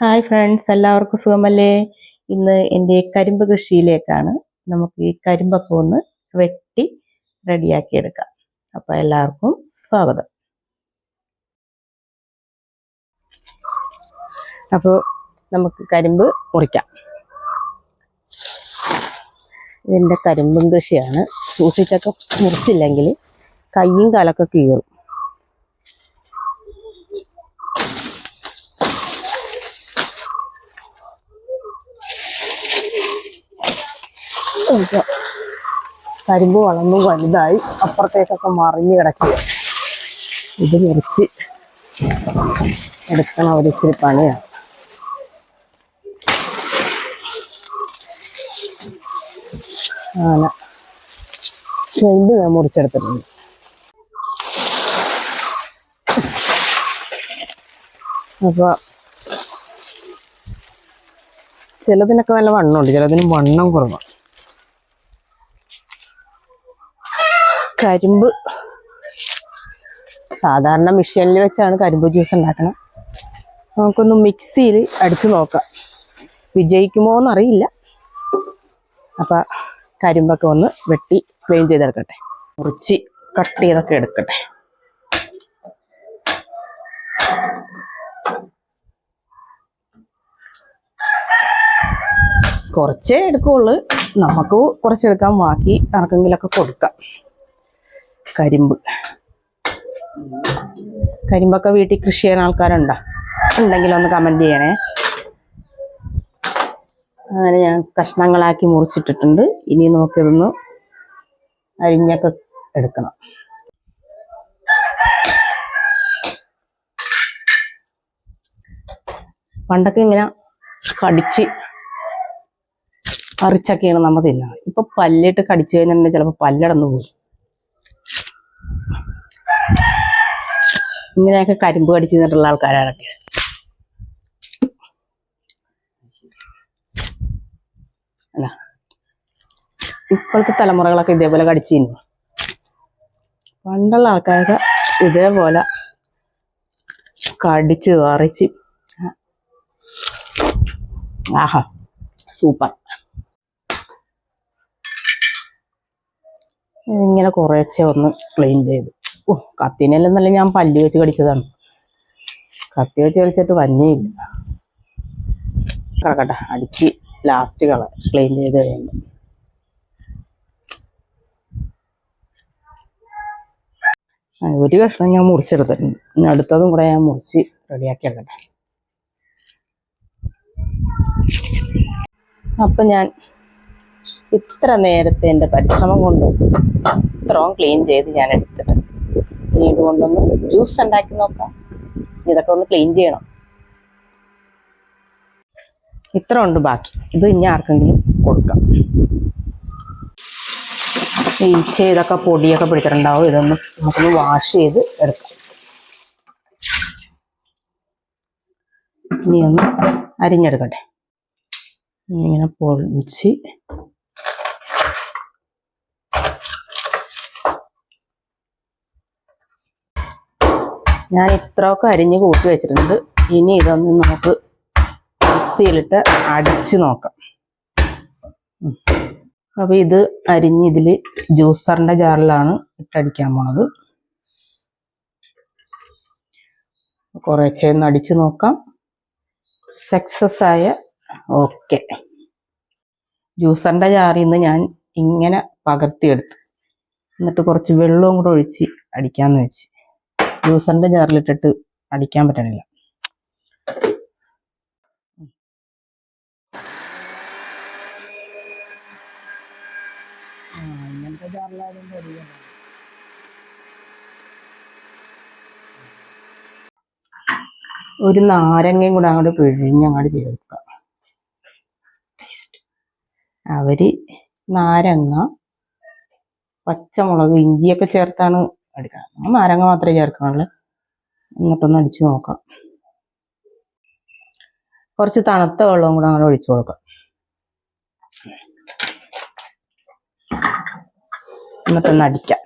Hi friends എല്ലാവർക്കും സുഖമല്ലേ? ഇന്ന് എന്റെ കരിമ്പ് കൃഷിയിലേക്കാണ് നമുക്ക് ഈ കരിമ്പൊക്കെ ഒന്ന് വെട്ടി റെഡിയാക്കിയെടുക്കാം. അപ്പോൾ എല്ലാവർക്കും സ്വാഗതം. അപ്പോൾ നമുക്ക് കരിമ്പ് മുറിക്കാം. ഇതിന്റെ കരിമ്പും കൃഷിയാണ്. സൂക്ഷിച്ചൊക്കെ മുറിച്ചില്ലെങ്കിൽ കയ്യും കാലൊക്കെ കീറും. ഇപ്പൊ കരിമ്പ് വളർന്നു വലുതായി അപ്പുറത്തേക്കൊക്കെ മറിഞ്ഞ് കിടക്കുക. ഇത് മുറിച്ച് എടുക്കണം ഇച്ചിരി പണിയാണ്. കരിമ്പ് ഞാൻ മുറിച്ചെടുത്തിട്ടുണ്ട്. അപ്പൊ ചിലതിനൊക്കെ നല്ല വണ്ണമുണ്ട് ചിലതിന് വണ്ണം കുറവാണ്. കരിമ്പ്. സാധാരണ മെഷീനിൽ വെച്ചാണ് കരിമ്പ് ജ്യൂസ് ഉണ്ടാക്കണം. നമുക്കൊന്ന് മിക്സിയിൽ അടിച്ചു നോക്കാം. വിജയിക്കുമോ എന്നറിയില്ല അപ്പം കരിമ്പൊക്കെ ഒന്ന് വെട്ടി ക്ലീൻ ചെയ്തെടുക്കട്ടെ. മുറിച്ച് കട്ട് ചെയ്തൊക്കെ എടുക്കട്ടെ. കുറച്ചേ എടുക്കുള്ളൂ. നമുക്ക് കുറച്ചെടുക്കാൻ ബാക്കി ആർക്കെങ്കിലൊക്കെ കൊടുക്കാം. കരിമ്പ്. കരിമ്പൊക്കെ വീട്ടിൽ കൃഷി ചെയ്യുന്ന ആൾക്കാരുണ്ടോ? ഉണ്ടെങ്കിൽ ഒന്ന് കമന്റ് ചെയ്യണേ. അങ്ങനെ ഞാൻ കഷ്ണങ്ങളാക്കി മുറിച്ചിട്ടിട്ടുണ്ട്. ഇനി നമുക്കിതൊന്ന് അരിഞ്ഞൊക്കെ എടുക്കണം. പണ്ടൊക്കെ ഇങ്ങനെ കടിച്ച് അറിച്ചൊക്കെയാണ് നമ്മൾ തിന്നുന്നത്. ഇപ്പൊ പല്ലിട്ട് കടിച്ചു കഴിഞ്ഞിട്ടുണ്ടെങ്കിൽ ചിലപ്പോൾ പല്ലടന്ന് പോകും ഇങ്ങനെയൊക്കെ കരിമ്പ് കടിച്ചു നിന്നിട്ടുള്ള ആൾക്കാരൊക്കെ അല്ല. ഇപ്പോഴത്തെ തലമുറകളൊക്കെ ഇതേപോലെ കടിച്ചു തിന്നു പണ്ടുള്ള ആൾക്കാരൊക്കെ ഇതേപോലെ കടിച്ച് കറിച്ച് ആഹാ സൂപ്പർ. ഇങ്ങനെ കുറേശ്ശെ ഒന്ന് ക്ലീൻ ചെയ്തു. ഓ കത്തിനെല്ലാം നല്ല ഞാൻ പല്ല് വെച്ച് കടിച്ചതാണ്. കത്തി വെച്ച് കളിച്ചിട്ട് വന്നിയില്ല കിടക്കട്ടെ അടിച്ച് ലാസ്റ്റ് കളർ ക്ലീൻ ചെയ്ത് കഴിയുമ്പോൾ ഒരു കഷ്ണം ഞാൻ മുറിച്ചെടുത്തിട്ടുണ്ട്. ഇനി അടുത്തതും കൂടെ ഞാൻ മുറിച്ച് റെഡിയാക്കി എടുക്കട്ടെ. അപ്പം ഞാൻ ഇത്ര നേരത്തെ എന്റെ പരിശ്രമം കൊണ്ട് ഇത്രയും ക്ലീൻ ചെയ്ത് ഞാൻ എടുത്തിട്ടുണ്ട്. ഇനി ഇതുകൊണ്ടൊന്ന് ജ്യൂസ് ഉണ്ടാക്കി നോക്കാം. ഇതൊക്കെ ഒന്ന് ക്ലീൻ ചെയ്യണം. ഇത്ര ഉണ്ട് ബാക്കി. ഇത് ഇനി ആർക്കെങ്കിലും കൊടുക്കാം. ഈച്ച ഇതൊക്കെ പൊടിയൊക്കെ പിടിച്ചിട്ടുണ്ടാവും. ഇതൊന്ന് നമുക്കൊന്ന് വാഷ് ചെയ്ത് എടുക്കാം. ഇനി ഒന്ന് അരിഞ്ഞെടുക്കട്ടെ. ഇങ്ങനെ പൊളിച്ച് ഞാൻ ഇത്രയൊക്കെ അരിഞ്ഞ് കൂട്ടി വെച്ചിട്ടുണ്ട്. ഇനി ഇതൊന്ന് നമുക്ക് മിക്സിയിലിട്ട് അടിച്ച് നോക്കാം. അപ്പോൾ ഇത് അരിഞ്ഞ് ഇതിൽ ജ്യൂസറിന്റെ ജാറിലാണ് ഇട്ടടിക്കാൻ പോണത്. കുറേശ്ശെ ഒന്ന് അടിച്ചു നോക്കാം. സക്സസ് ആയ ഓക്കെ. ജ്യൂസറിന്റെ ജാറിൽ നിന്ന് ഞാൻ ഇങ്ങനെ പകർത്തിയെടുത്തു. എന്നിട്ട് കുറച്ച് വെള്ളവും കൂടെ ഒഴിച്ച് അടിക്കാമെന്ന് വെച്ച്. ജ്യൂസറിന്റെ ജാറിലിട്ടിട്ട് അടിക്കാൻ പറ്റണില്ല. ഇങ്ങനത്തെ ഒരു നാരങ്ങയും കൂടെ അങ്ങോട്ട് പിഴിഞ്ഞങ്ങോട്ട് ചേർക്കുക അവർ നാരങ്ങ പച്ചമുളക് ഇഞ്ചിയൊക്കെ ചേർത്താണ് നമ്മൾ നാരങ്ങ മാത്രമേ ചേർക്കാനുള്ളൂ. എന്നിട്ടൊന്ന് അടിച്ചു നോക്കാം. കുറച്ച് തണുത്ത വെള്ളവും കൂടെ അങ്ങനെ ഒഴിച്ചു കൊടുക്കാം. എന്നിട്ടൊന്ന് അടിക്കാം.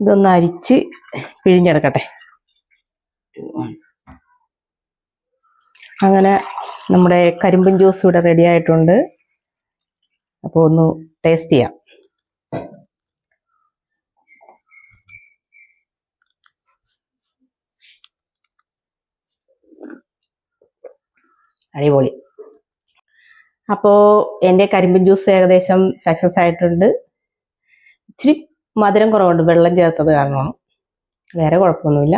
ഇതൊന്ന് അരിച്ച് പിഴിഞ്ഞെടുക്കട്ടെ. അങ്ങനെ നമ്മുടെ കരിമ്പൻ ജ്യൂസ് ഇവിടെ റെഡി ആയിട്ടുണ്ട്. അപ്പോൾ ഒന്ന് ടേസ്റ്റ് ചെയ്യാം. അടിപൊളി. അപ്പോൾ എന്റെ കരിമ്പൻ ജ്യൂസ് ഏകദേശം സക്സസ് ആയിട്ടുണ്ട്. ഇച്ചിരി മധുരം കുറവുണ്ട് വെള്ളം ചേർത്തത് കാരണമാണ്. വേറെ കുഴപ്പമൊന്നുമില്ല.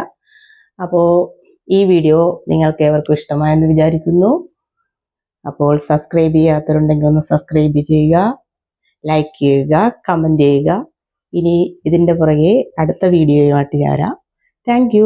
അപ്പോൾ ഈ വീഡിയോ നിങ്ങൾക്ക് ഏവർക്കും ഇഷ്ടമായെന്ന് വിചാരിക്കുന്നു. അപ്പോൾ സബ്സ്ക്രൈബ് ചെയ്യാത്തവരുണ്ടെങ്കിൽ ഒന്ന് സബ്സ്ക്രൈബ് ചെയ്യുക ലൈക്ക് ചെയ്യുക കമന്റ് ചെയ്യുക. ഇനി ഇതിന്റെ പുറകെ അടുത്ത വീഡിയോയുമായിട്ട് ഞാൻ വരാം. താങ്ക്